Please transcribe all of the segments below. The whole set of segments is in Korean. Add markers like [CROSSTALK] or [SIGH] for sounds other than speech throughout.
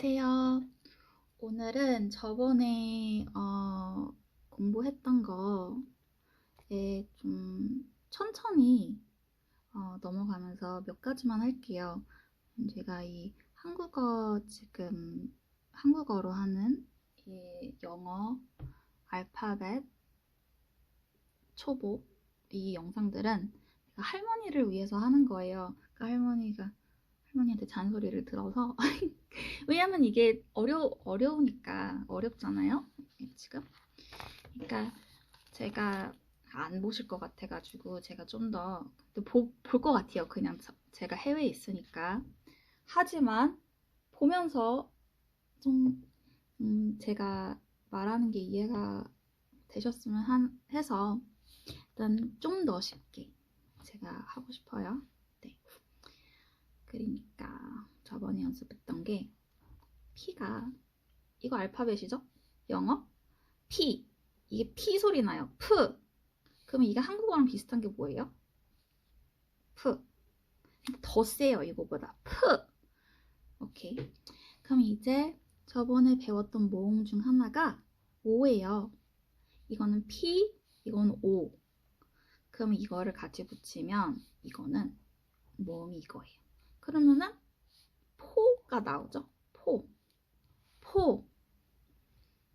안녕하세요. 오늘은 저번에 어, 공부했던 거에 좀 천천히 어, 넘어가면서 몇 가지만 할게요. 제가 이 한국어 지금 한국어로 하는 이 영어 알파벳 초보 이 영상들은 할머니를 위해서 하는 거예요. 그러니까 할머니가 할머니한테 잔소리를 들어서 [LAUGHS] 왜냐면 이게 어려 어려우니까 어렵잖아요. 지금. 그러니까 제가 안 보실 것 같아가지고 제가 좀 더 볼 것 같아요. 그냥 저- 제가 해외에 있으니까. 하지만 보면서 좀 음, 제가 말하는 게 이해가 되셨으면 한, 해서 일단 좀 더 쉽게 제가 하고 싶어요. 네. 그러니까 저번에 연습했던 게 P가 이거 알파벳이죠? 영어? P 이게 P 소리 나요. P 그러면 이게 한국어랑 비슷한 게 뭐예요? P 더 세요 이거보다 P 오케이 그럼 이제 저번에 배웠던 모음 중 하나가 O예요. 이거는 P 이거는 O 그럼 이거를 같이 붙이면 이거는 모음이 이거예요. 그러면은 포가 나오죠. 포, 포,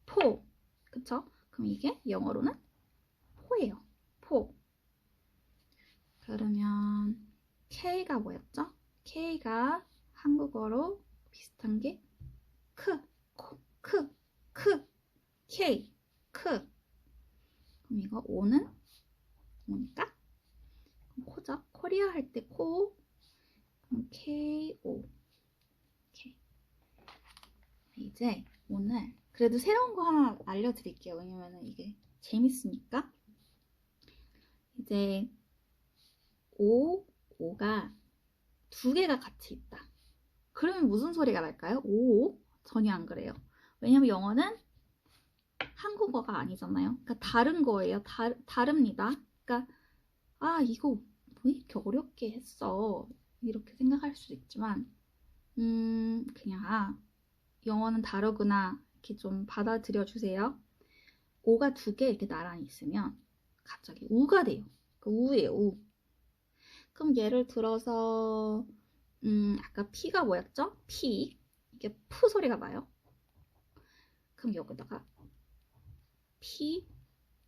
포. 그쵸? 그럼 이게 영어로는 포예요. 포. 그러면 K가 뭐였죠? K가 한국어로 비슷한 게 크, 코, 크, 크, K, 크. 그럼 이거 O는 뭐니까? 그럼 코죠? 코리아 할 때 코, K, O. 오케이. 이제 오늘 그래도 새로운 거 하나 알려드릴게요. 왜냐면 이게 재밌으니까. 이제 O, O가 두 개가 같이 있다. 그러면 무슨 소리가 날까요? 오? 전혀 안 그래요. 왜냐면 영어는 한국어가 아니잖아요. 그러니까 다른 거예요. 다, 다릅니다. 그러니까 아 이거 왜 이렇게 어렵게 했어 이렇게 생각할 수도 있지만 음 그냥 아 영어는 다르구나 이렇게 좀 받아들여 주세요. 오가 두 개 이렇게 나란히 있으면 갑자기 우가 돼요. 그 우예요 우. 그럼 예를 들어서 음 아까 P가 뭐였죠? P 이게 푸 소리가 나요. 그럼 여기다가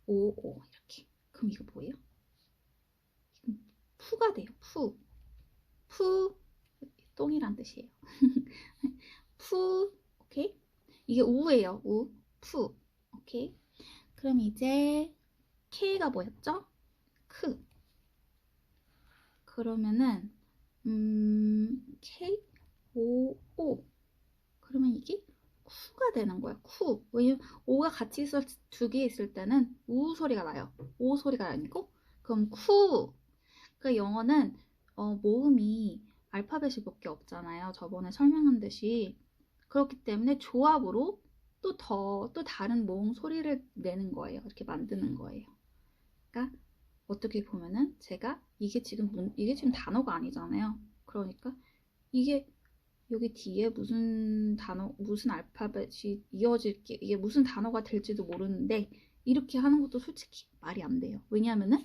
O O 이렇게 그럼 이거 뭐예요? 푸가 돼요. 푸. 푸. 똥이란 뜻이에요. [LAUGHS] 푸. 오케이? 이게 우예요. 우. 푸. 오케이? 그럼 이제 K가 뭐였죠? 크. 그러면은 음 K O. 그러면 이게 쿠가 되는 거야. 쿠. 왜냐면 오가 같이 있을 두 개 있을 때는 우 소리가 나요. 오 소리가 아니고 그럼 쿠. 그 영어는 어, 모음이 알파벳이 몇 개 없잖아요. 저번에 설명한 듯이. 그렇기 때문에 조합으로 또 더, 또 다른 모음 소리를 내는 거예요. 이렇게 만드는 거예요. 그러니까 어떻게 보면은 제가 이게 지금, 문- 이게 지금 단어가 아니잖아요. 그러니까 이게 여기 뒤에 무슨 단어, 무슨 알파벳이 이어질 게, 이게 무슨 단어가 될지도 모르는데 이렇게 하는 것도 솔직히 말이 안 돼요. 왜냐하면은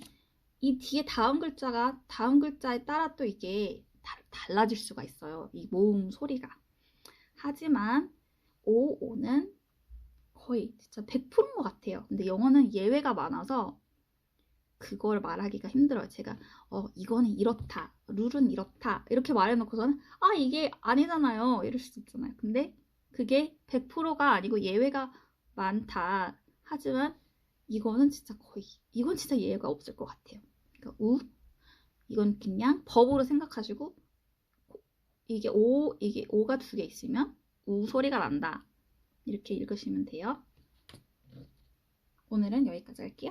이 뒤에 다음 글자가 다음 글자에 따라 또 이게 다- 달라질 수가 있어요. 이 모음 소리가. 하지만 오, 오는 거의 진짜 100%인 것 같아요. 근데 영어는 예외가 많아서 그걸 말하기가 힘들어요. 제가 어 이거는 이렇다, 룰은 이렇다 이렇게 말해놓고서는 아 이게 아니잖아요 이럴 수도 있잖아요. 근데 그게 100%가 아니고 예외가 많다. 하지만 이거는 진짜 거의 이건 진짜 예외가 없을 것 같아요. 그러니까 우 이건 그냥 법으로 생각하시고 이게 오 이게 오가 두 개 있으면 우 소리가 난다 이렇게 읽으시면 돼요. 오늘은 여기까지 할게요.